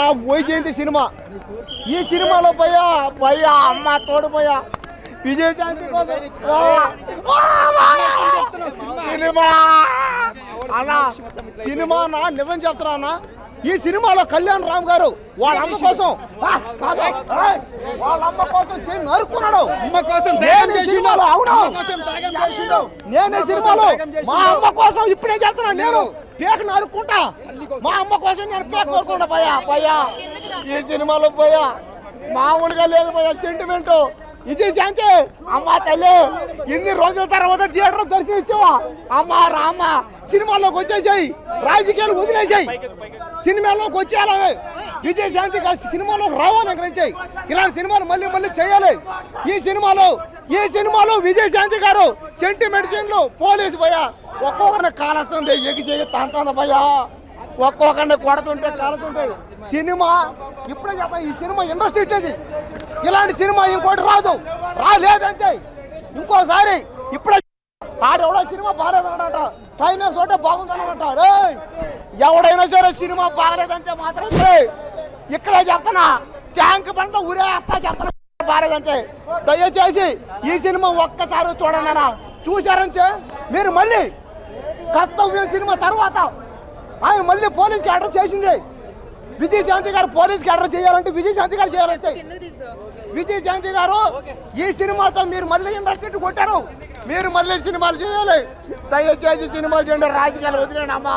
మన వైజయంతి సినిమా ఈ సినిమాలో పోయా పోయా అమ్మ తోడు పోయా విజయశాంతి! సినిమా అన్నా సినిమా నా నిజం చెప్తున్నా అన్నా ఈ సినిమాలో కళ్యాణ్ రామ్ గారు వాళ్ళ అమ్మ కోసం ఆ, కాదు, ఏయ్, వాళ్ళ అమ్మ కోసం చేయి నరుక్కున్నాడు అమ్మ కోసం నేను. సినిమాలో అవును. నేను ఈ సినిమాలో. మా అమ్మ కోసం ఇప్పుడే చెప్తున్నా నేను పేక నరుక్కుంటా మా అమ్మ కోసం నేను పేక కోరుకుంటా పోయా పోయా ఈ సినిమాలో పోయా మామూలుగా లేదు పోయా సెంటిమెంట్ ఇది శాంతి. అమ్మ తల్లి ఇన్ని రోజుల తర్వాత థియేటర్ దర్శనం ఇచ్చావా? అమ్మ రామ్మ సినిమాలోకి వచ్చేసాయి. రాజకీయాలు వదిలేసాయి. సినిమాలోకి వచ్చేయాలి? విజయ్ శాంతి కాస్త సినిమాలోకి రావాలని గ్రహించాయి ఇలాంటి సినిమాలు మళ్ళీ మళ్ళీ చేయాలి. ఈ సినిమాలో ఈ సినిమాలో విజయ్ శాంతి గారు సెంటిమెంట్ సీన్లు పోలీసు భయ్యా. ఒక్కొక్కరిని కాలుస్తుంది ఎగి చెగి తంతుంది భయ్యా. ఒక్కొక్కరిని కొడుతుంటే కలుతుంటాయి సినిమా ఇప్పుడే చెప్ప ఈ సినిమా ఇండస్ట్రీ ఇట్టేది ఇలాంటి సినిమా ఇంకోటి రాదు. రాలేదంతే ఇంకోసారి ఇప్పుడే ఆడెవడో సినిమా బాగాలేదన్నట క్లైమాక్స్ ఒకటే బాగుందన్నమాట ఎవడైనా సరే సినిమా బాగలేదంటే మాత్రం సరే. ఇక్కడే చెప్తున్నా. ట్యాంక్ బండ ఉరేస్తా చెప్తున్నా. బాగలేదంటే. దయచేసి ఈ సినిమా ఒక్కసారి చూడండి అన్న. చూశారంటే మీరు మళ్ళీ కర్తవ్యం సినిమా తర్వాత మళ్ళీ పోలీస్కి ఆర్డర్ చేసింది. విజయ్ శాంతి గారు పోలీస్కి ఆర్డర్ చేయాలంటే విజయ్ శాంతి గారు చేయాలంటే విజయ్ శాంతి గారు ఈ సినిమాతో మీరు మళ్ళీ ఇండస్ట్రీ కొట్టారు. మీరు మళ్ళీ సినిమాలు చేయాలి. దయచేసి సినిమాలు చేయండి రాజకీయాలు వదిలేండి అమ్మా